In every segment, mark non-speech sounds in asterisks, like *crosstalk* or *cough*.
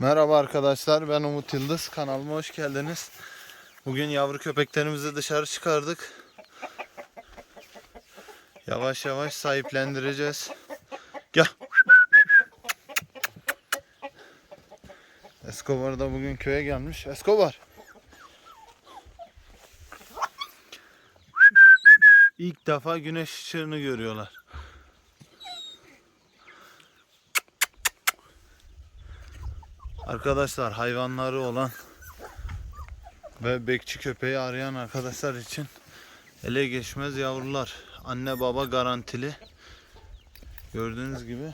Merhaba arkadaşlar ben Umut Yıldız kanalıma hoş geldiniz. Bugün yavru köpeklerimizi dışarı çıkardık. Yavaş yavaş sahiplendireceğiz. Gel. Escobar da bugün köye gelmiş. Escobar. İlk defa güneş ışığını görüyorlar. Arkadaşlar hayvanları olan ve bekçi köpeği arayan arkadaşlar için ele geçmez yavrular. Anne baba garantili. Gördüğünüz gibi.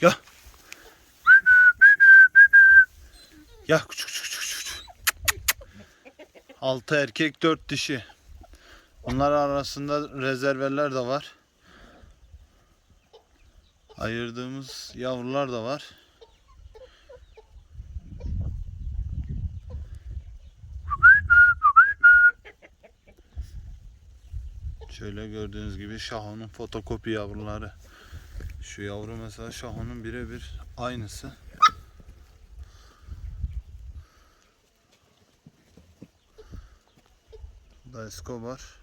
Ya. Ya küçük küçük küçük küçük. 6 erkek 4 dişi. Bunlar arasında rezerveler de var. Ayırdığımız yavrular da var. Şöyle gördüğünüz gibi Şaho'nun fotokopi yavruları. Şu yavru mesela Şaho'nun birebir aynısı. Da Escobar.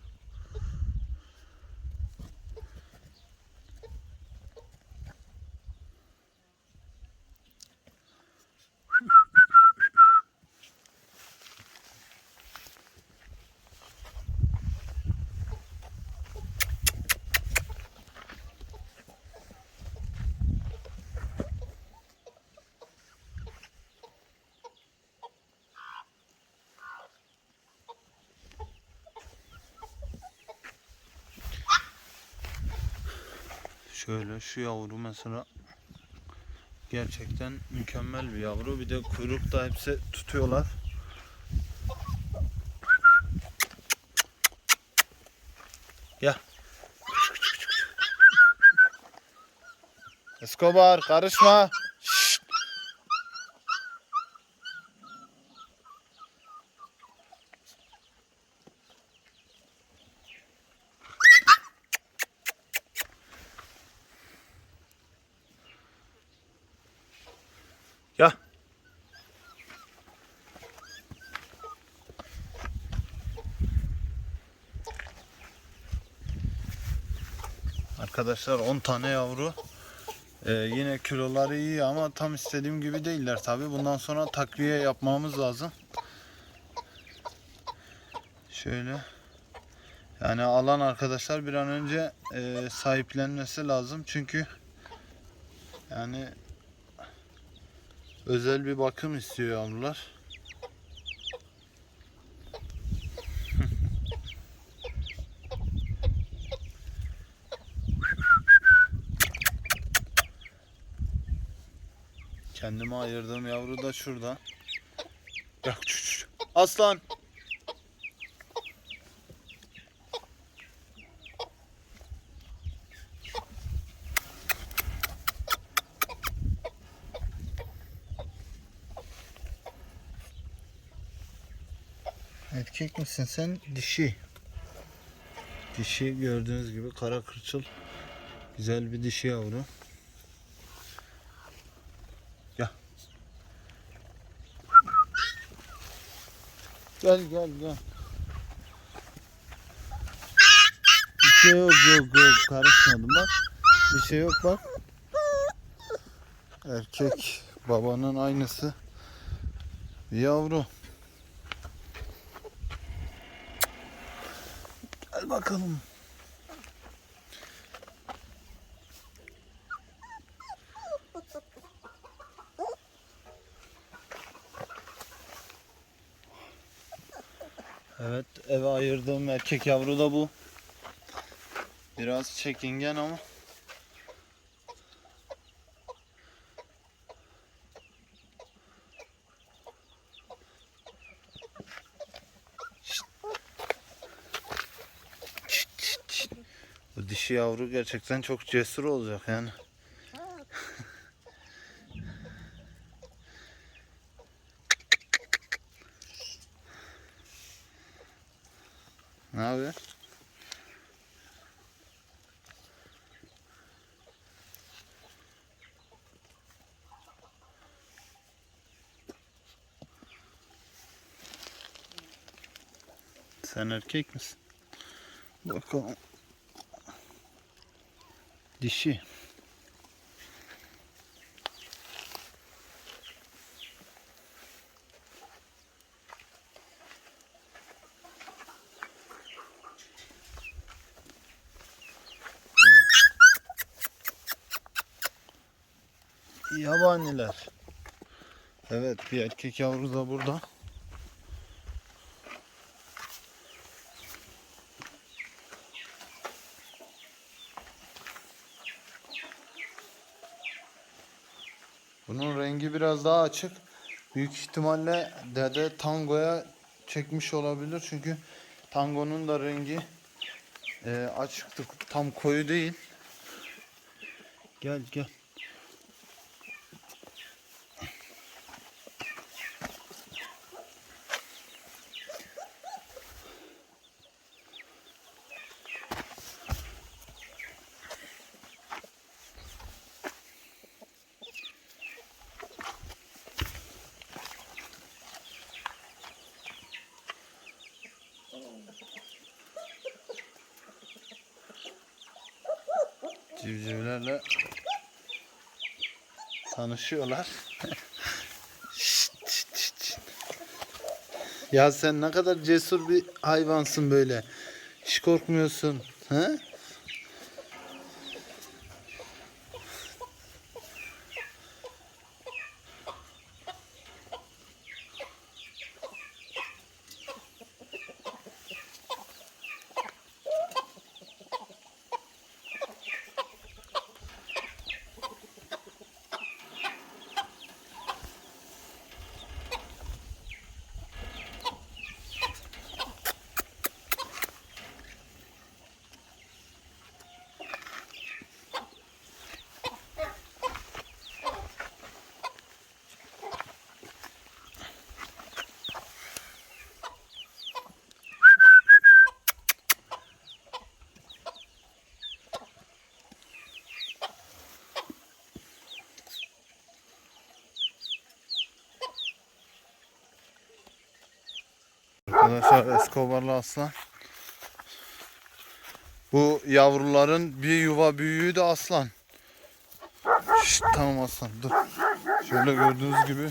Şöyle şu yavru mesela gerçekten mükemmel bir yavru. Bir de kuyruk da hepsi tutuyorlar. Gel. Escobar karışma. Şşt. Gel. Arkadaşlar 10 tane yavru. Ee, yine kiloları iyi ama tam istediğim gibi değiller tabi. Bundan sonra takviye yapmamız lazım. Şöyle. Yani alan arkadaşlar bir an önce e, sahiplenmesi lazım. Çünkü yani özel bir bakım istiyor yavrular. Kendime ayırdığım yavru da şurada. Bak. Aslan. Erkek misin sen? Dişi. Dişi gördüğünüz gibi kara kırçıl. Güzel bir dişi yavru. Gel gel gel. Bir şey yok yok yok karışmadım bak. Bir şey yok bak. Erkek babanın aynısı. Yavru. Gel bakalım. Evet eve ayırdığım erkek yavru da bu. Biraz çekingen ama. Bu dişi yavru gerçekten çok cesur olacak yani. Ne haber? Sen erkek misin? Bakalım. Dişi. Yabaniler. Evet bir erkek yavru da burada. Bunun rengi biraz daha açık. Büyük ihtimalle dede tangoya çekmiş olabilir. Çünkü tangonun da rengi e, açıktı. Tam koyu değil. Gel gel. Civcivlerle tanışıyorlar. *laughs* Ya sen ne kadar cesur bir hayvansın böyle. Hiç korkmuyorsun. He? Arkadaşlar Escobar'la aslan. Bu yavruların bir yuva büyüğü de aslan. Şşt, tamam aslan dur. Şöyle gördüğünüz gibi.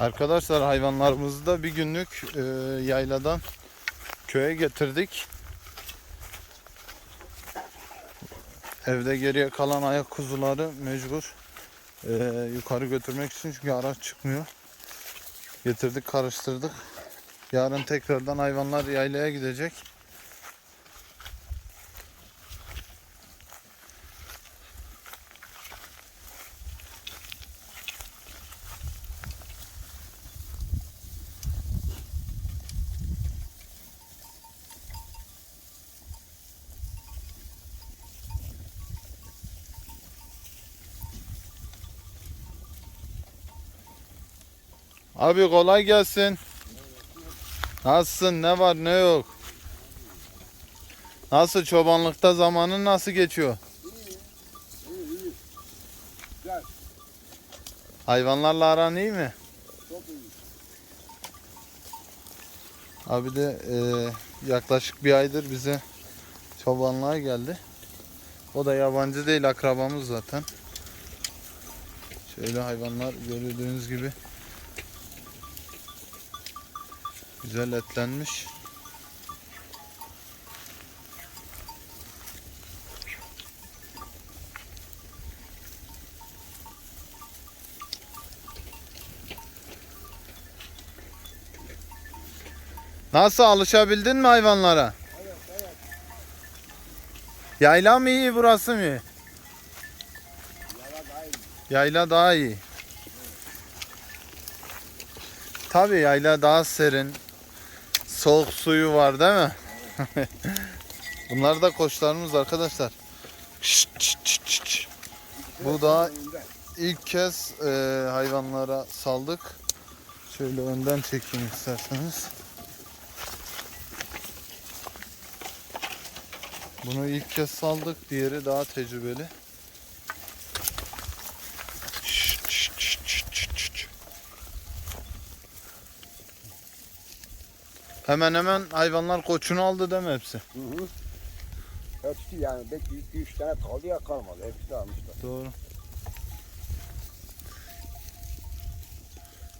Arkadaşlar hayvanlarımızı da bir günlük e, yayladan köye getirdik. Evde geriye kalan ayak kuzuları mecbur e, yukarı götürmek için çünkü araç çıkmıyor. Getirdik karıştırdık. Yarın tekrardan hayvanlar yaylaya gidecek. Abi kolay gelsin. Nasılsın? Ne var ne yok? Nasıl çobanlıkta zamanın nasıl geçiyor? Hayvanlarla aran iyi mi? Abi de e, yaklaşık bir aydır bize çobanlığa geldi. O da yabancı değil akrabamız zaten. Şöyle hayvanlar gördüğünüz gibi güzel etlenmiş. Nasıl alışabildin mi hayvanlara? Yayla mı iyi burası mı? Yara daha iyi. Yayla daha iyi. Tabii yayla daha serin. Soğuk suyu var değil mi? *laughs* Bunlar da koçlarımız arkadaşlar. Şşt, şşt, şşt, şşt. Bu da ilk kez e, hayvanlara saldık. Şöyle önden çekeyim isterseniz. Bunu ilk kez saldık. Diğeri daha tecrübeli. Şşt, şşt, şşt, şşt, şşt, şşt. Hemen hemen hayvanlar koçunu aldı değil mi hepsi? Hı hı. Hepsi yani belki iki üç tane kaldı ya kalmadı. Hepsi almışlar. Doğru.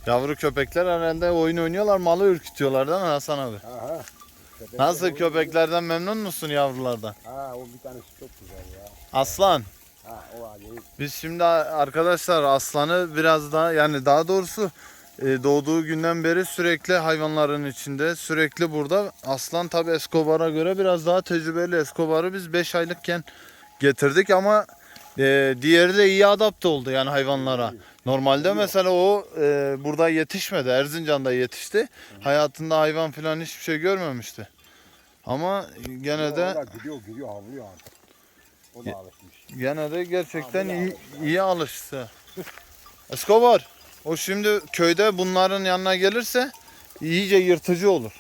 Yavru köpekler herhalde oyun oynuyorlar, malı ürkütüyorlar değil mi Hasan abi? Aha. Köpekler Nasıl oynuyor. köpeklerden memnun musun yavrulardan? Ha o bir tanesi çok güzel ya. Aslan. Ha o acayip. Biz şimdi arkadaşlar aslanı biraz daha yani daha doğrusu doğduğu günden beri sürekli hayvanların içinde sürekli burada. Aslan tabi Escobar'a göre biraz daha tecrübeli. Escobar'ı biz 5 aylıkken getirdik ama e, diğeri de iyi adapte oldu yani hayvanlara. Normalde mesela o e, burada yetişmedi. Erzincan'da yetişti. Hayatında hayvan falan hiçbir şey görmemişti. Ama gene de gidiyor gidiyor havlıyor artık. O da alışmış. Gene de gerçekten iyi, iyi alıştı. Escobar, o şimdi köyde bunların yanına gelirse iyice yırtıcı olur.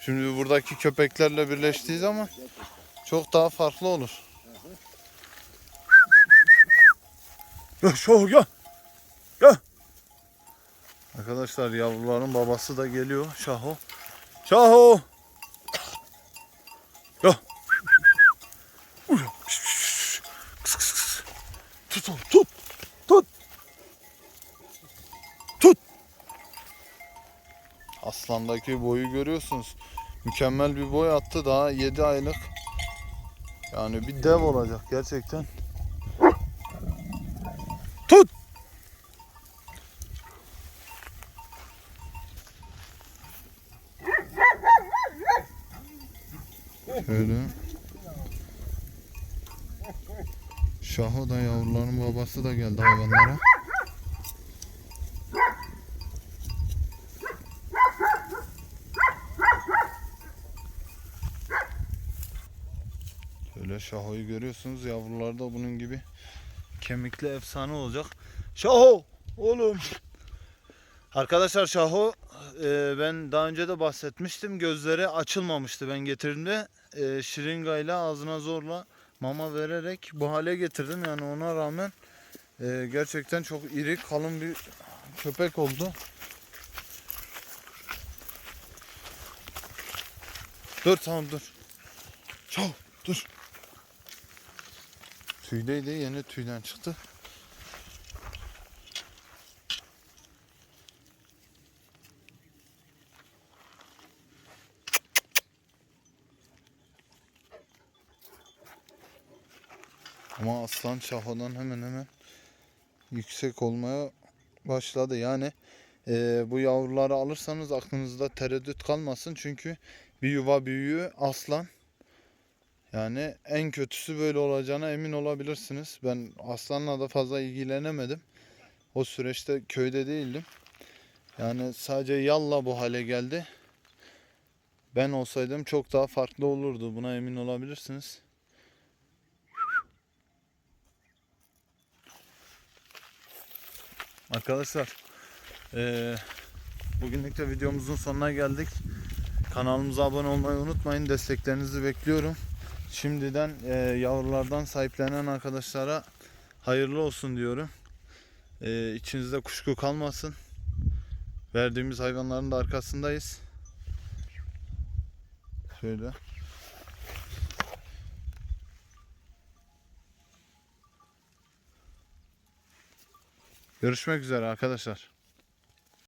Şimdi buradaki köpeklerle birleştiği zaman çok daha farklı olur. Gel gel. Gel. Arkadaşlar yavruların babası da geliyor Şaho. Şaho. Aslandaki boyu görüyorsunuz. Mükemmel bir boy attı daha 7 aylık. Yani bir dev olacak gerçekten. Tut. Şöyle. Şaho da yavruların babası da geldi hayvanlara. Şöyle Şaho'yu görüyorsunuz. Yavrular da bunun gibi kemikli efsane olacak. Şaho! Oğlum! Arkadaşlar Şaho e, ben daha önce de bahsetmiştim. Gözleri açılmamıştı ben getirdiğimde. E, şırıngayla ağzına zorla mama vererek bu hale getirdim. Yani ona rağmen e, gerçekten çok iri kalın bir köpek oldu. Dur tamam dur. Çal dur. Tüydeydi yeni tüyden çıktı. Ama aslan şahodan hemen hemen yüksek olmaya başladı. Yani eee, bu yavruları alırsanız aklınızda tereddüt kalmasın. Çünkü bir yuva büyüğü aslan. Yani en kötüsü böyle olacağına emin olabilirsiniz. Ben aslanla da fazla ilgilenemedim. O süreçte köyde değildim. Yani sadece yalla bu hale geldi. Ben olsaydım çok daha farklı olurdu. Buna emin olabilirsiniz. Arkadaşlar eee bugünlük de videomuzun sonuna geldik. Kanalımıza abone olmayı unutmayın. Desteklerinizi bekliyorum. Şimdiden eee, yavrulardan sahiplenen arkadaşlara hayırlı olsun diyorum. Eee içinizde kuşku kalmasın. Verdiğimiz hayvanların da arkasındayız. Şöyle. Görüşmek üzere arkadaşlar.